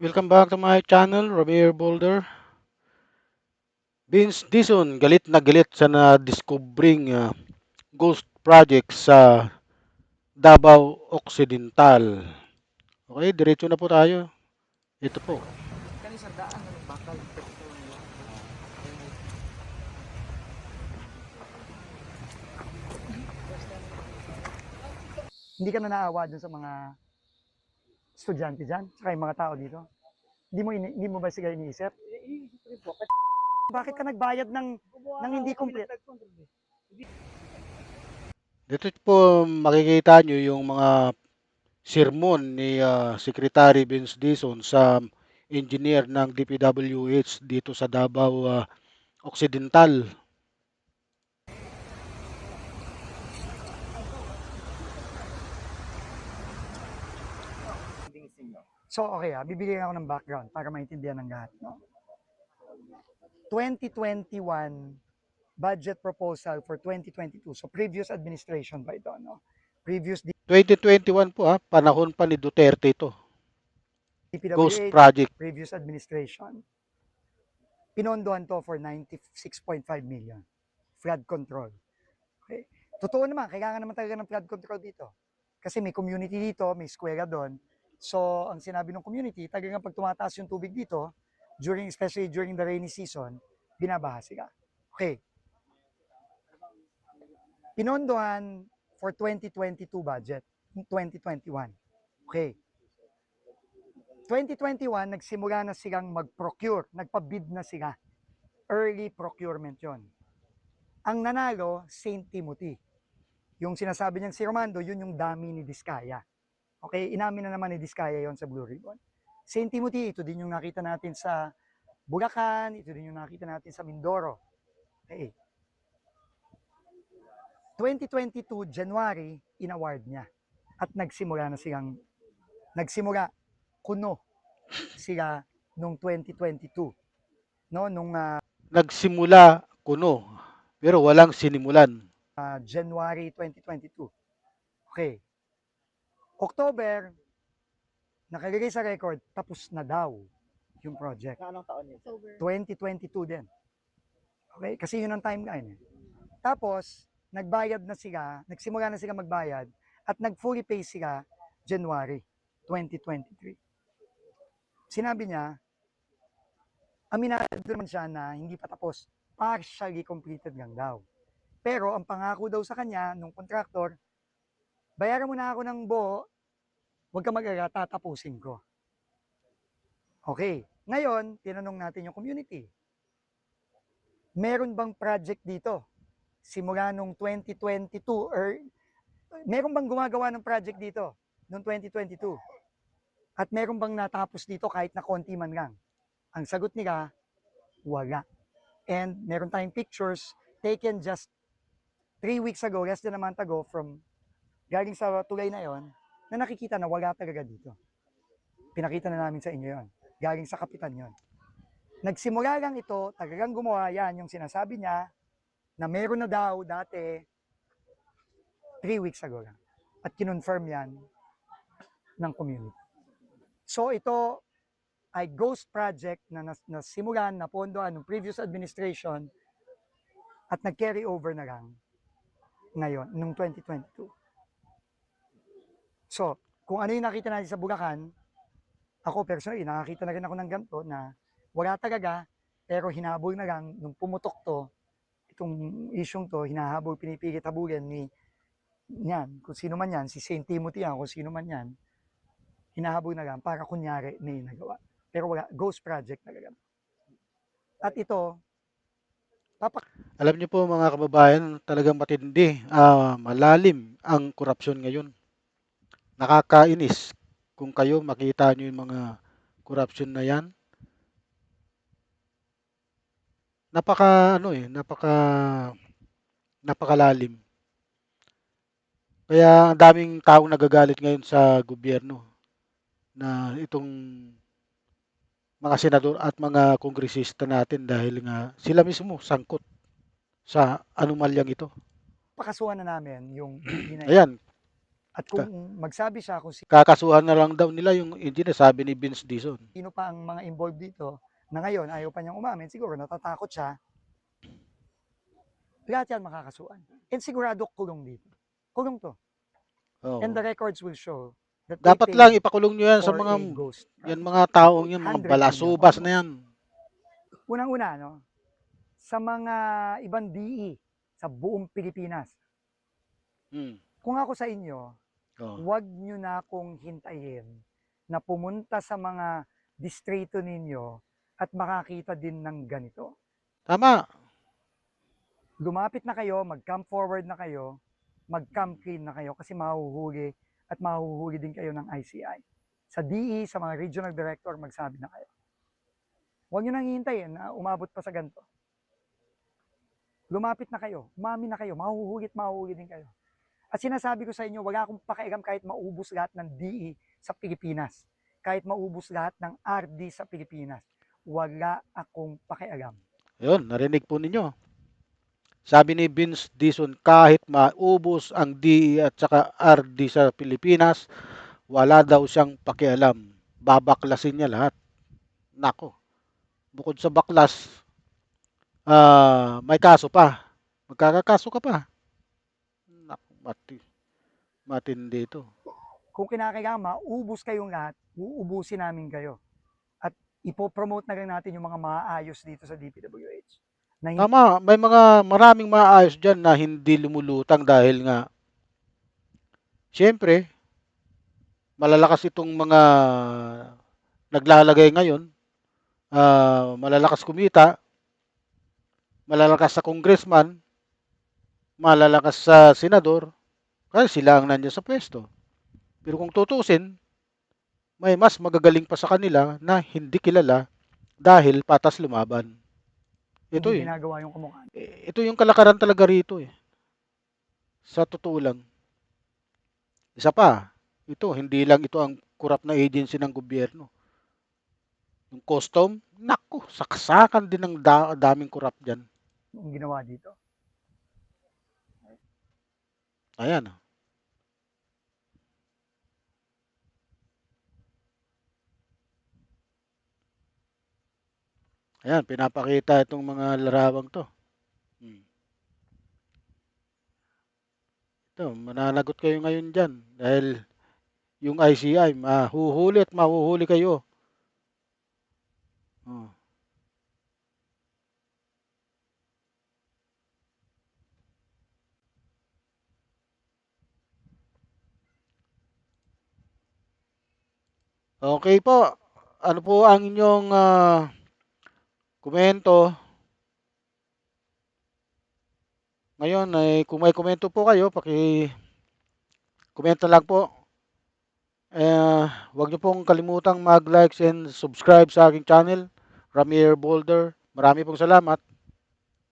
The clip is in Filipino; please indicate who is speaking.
Speaker 1: Welcome back to my channel, Ramir Boulder. Vince Dison, galit na galit sa na-discovering ah, ghost project sa Davao Occidental. Okay, diretso na po tayo. Ito po.
Speaker 2: Hindi ka na naawa dun sa mga estudyante dyan, saka yung mga tao dito. Hindi mo, hindi mo ba sila iniisip? Bakit ka nagbayad ng, ng hindi complete?
Speaker 1: Dito po makikita nyo yung mga sermon ni ah, Secretary Vince Dison sa engineer ng DPWH dito sa Davao ah, Occidental.
Speaker 2: So, okay ah, bibigyan ako ng background para maintindihan ng lahat. No? 2021 budget proposal for 2022. So, previous administration ba ito? No? Previous
Speaker 1: 2021 po ah, panahon pa ni Duterte ito. Ghost
Speaker 2: DPWH,
Speaker 1: project.
Speaker 2: previous administration. Pinondohan to for 96.5 million. Flood control. Okay. Totoo naman, kailangan naman talaga ng flood control dito. Kasi may community dito, may square doon. So, ang sinabi ng community, talagang pag tumataas yung tubig dito, during, especially during the rainy season, binabaha sila. Okay. Pinondohan for 2022 budget, 2021. Okay. 2021, nagsimula na silang mag-procure, nagpa-bid na sila. Early procurement yon. Ang nanalo, St. Timothy. Yung sinasabi niyang si Romando, yun yung dami ni Diskaya. Okay, inamin na naman ni Diskaya yon sa Blue Ribbon. St. Timothy, ito din yung nakita natin sa Bulacan, ito din yung nakita natin sa Mindoro. Okay. 2022, January, inaward niya. At nagsimula na silang, nagsimula, kuno sila nung 2022. No, nung ah,
Speaker 1: Nagsimula kuno, pero walang sinimulan.
Speaker 2: ah, January 2022. Okay. October, nakalagay sa record, tapos na daw yung project.
Speaker 3: Anong taon yun?
Speaker 2: 2022 din. Okay? Kasi yun ang timeline. Eh. Tapos, nagbayad na sila, nagsimula na sila magbayad, at nag-fully pay sila January 2023. Sinabi niya, aminado naman siya na hindi pa tapos, partially completed lang daw. Pero ang pangako daw sa kanya, nung contractor, bayaran mo na ako ng buo, huwag ka mag-alala, tatapusin ko. Okay. Ngayon, tinanong natin yung community. Meron bang project dito? Simula nung 2022 or meron bang gumagawa ng project dito noong 2022? At meron bang natapos dito kahit na konti man lang? Ang sagot nila, wala. And meron tayong pictures taken just three weeks ago, less than a month ago, from galing sa tulay na yon, na nakikita na wala talaga dito. Pinakita na namin sa inyo yon. Galing sa kapitan yon. Nagsimula lang ito, talagang gumawa yan yung sinasabi niya na meron na daw dati three weeks ago lang. At kinonfirm yan ng community. So ito ay ghost project na nas- nasimulan, napondohan ng previous administration at nag-carry over na lang ngayon, nung 2022. So, kung ano yung nakita natin sa Bulacan, ako personally, nakakita na rin ako ng ganito na wala talaga, pero hinabol na lang nung pumutok to, itong isyong to, hinahabol, pinipilit habulin ni yan, kung sino man yan, si St. Timothy yan, kung sino man yan, hinahabol na lang para kunyari may nagawa. Pero wala, ghost project talaga. At ito, papak
Speaker 1: Alam niyo po mga kababayan, talagang matindi, ah, malalim ang korupsyon ngayon. Nakakainis kung kayo makita niyo yung mga korupsyon na yan. Napaka ano eh, napaka napakalalim. Kaya ang daming taong nagagalit ngayon sa gobyerno na itong mga senador at mga kongresista natin dahil nga sila mismo sangkot sa anomalyang ito.
Speaker 2: pakasuhan na namin yung.
Speaker 1: Ayan,
Speaker 2: At kung magsabi siya kung
Speaker 1: Kakasuhan na lang daw nila yung engineer, sabi ni Vince Dizon.
Speaker 2: sino pa ang mga involved dito na ngayon ayaw pa niyang umamin, siguro natatakot siya. Lahat yan makakasuhan. And sigurado kulong dito. Kulong to.
Speaker 1: Oo.
Speaker 2: And the records will show that they
Speaker 1: Dapat
Speaker 2: paid
Speaker 1: lang ipakulong nyo yan sa
Speaker 2: for
Speaker 1: mga
Speaker 2: a ghost.
Speaker 1: yan mga taong yan, mga
Speaker 2: 100
Speaker 1: balasubas na yan.
Speaker 2: Unang-una, no? Sa mga ibang DE sa buong Pilipinas,
Speaker 1: Hmm.
Speaker 2: Kung ako sa inyo,
Speaker 1: Oo.
Speaker 2: huwag nyo na akong hintayin na pumunta sa mga distrito ninyo at makakita din ng ganito.
Speaker 1: Tama.
Speaker 2: Lumapit na kayo, mag-come forward na kayo, mag-come clean na kayo kasi mahuhuli at mahuhuli din kayo ng ICI. Sa DE, sa mga regional director, magsabi na kayo. Huwag nyo nang hihintayin na umabot pa sa ganito. Lumapit na kayo, umami na kayo, mahuhuli at mahuhuli din kayo. At sinasabi ko sa inyo, wala akong pakialam kahit maubos lahat ng DE sa Pilipinas. Kahit maubos lahat ng RD sa Pilipinas. Wala akong pakialam.
Speaker 1: Yun, narinig po ninyo. Sabi ni Vince Dizon, kahit maubos ang DE at saka RD sa Pilipinas, wala daw siyang pakialam. Babaklasin niya lahat. Nako. Bukod sa baklas, ah, may kaso pa. Magkakakaso ka pa. Mati, matindi ito.
Speaker 2: kung kinakailangan maubos kayong lahat, uubusin namin kayo. At ipopromote na lang natin yung mga maayos dito sa DPWH. Na hindi
Speaker 1: Tama, may mga maraming maayos dyan na hindi lumulutang dahil nga Siyempre, malalakas itong mga naglalagay ngayon, ah, malalakas kumita, malalakas sa congressman, malalakas sa senador, kasi sila ang nandiyan sa pwesto. Pero kung tutusin, may mas magagaling pa sa kanila na hindi kilala dahil patas lumaban. Ito eh.
Speaker 2: ginagawa yung kamukha.
Speaker 1: Eh, ito yung kalakaran talaga rito eh. Sa totoo lang. Isa pa, ito, hindi lang ito ang kurap na agency ng gobyerno. Yung custom, naku, saksakan din ng da- daming kurap dyan.
Speaker 2: Yung ginawa dito.
Speaker 1: Ayan. Ayan, pinapakita itong mga larawang to. Hmm. Ito, mananagot kayo ngayon dyan dahil yung ICI, mahuhuli at mahuhuli kayo. Oh. Okay po. Ano po ang inyong ah, komento? Ngayon ay kung may komento po kayo, paki komento lang po. Eh, huwag niyo pong kalimutang mag-like and subscribe sa aking channel, Ramier Boulder. Marami pong salamat.